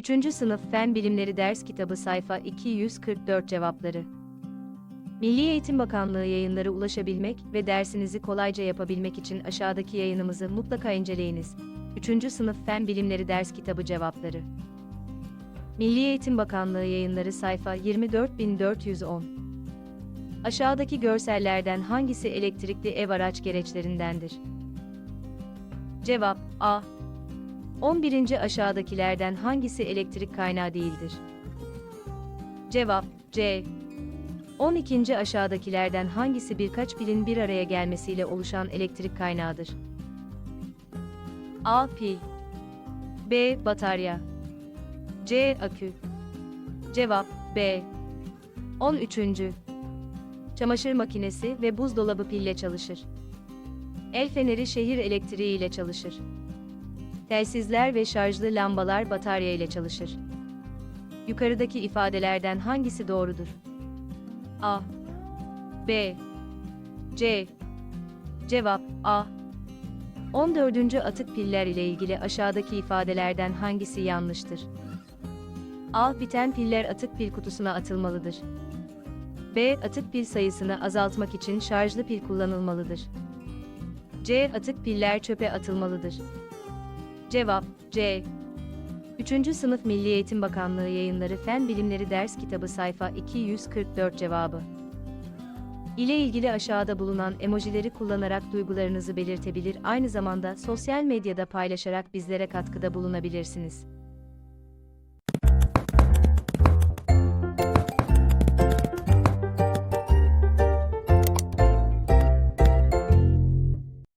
3. Sınıf Fen Bilimleri Ders Kitabı Sayfa 244 Cevapları Milli Eğitim Bakanlığı yayınları ulaşabilmek ve dersinizi kolayca yapabilmek için aşağıdaki yayınımızı mutlaka inceleyiniz. 3. Sınıf Fen Bilimleri Ders Kitabı Cevapları Milli Eğitim Bakanlığı yayınları sayfa 24410 Aşağıdaki görsellerden hangisi elektrikli ev araç gereçlerindendir? Cevap A. 11. aşağıdakilerden hangisi elektrik kaynağı değildir? Cevap C. 12. aşağıdakilerden hangisi birkaç pilin bir araya gelmesiyle oluşan elektrik kaynağıdır? A. Pil B. Batarya C. Akü Cevap B. 13. Çamaşır makinesi ve buzdolabı pille çalışır. El feneri şehir elektriği ile çalışır. Telsizler ve şarjlı lambalar batarya ile çalışır. Yukarıdaki ifadelerden hangisi doğrudur? A. B. C. Cevap A. 14. atık piller ile ilgili aşağıdaki ifadelerden hangisi yanlıştır? A. Biten piller atık pil kutusuna atılmalıdır. B. Atık pil sayısını azaltmak için şarjlı pil kullanılmalıdır. C. Atık piller çöpe atılmalıdır. Cevap C. 3. Sınıf Milli Eğitim Bakanlığı Yayınları Fen Bilimleri Ders Kitabı sayfa 244 cevabı. ile ilgili aşağıda bulunan emojileri kullanarak duygularınızı belirtebilir aynı zamanda sosyal medyada paylaşarak bizlere katkıda bulunabilirsiniz.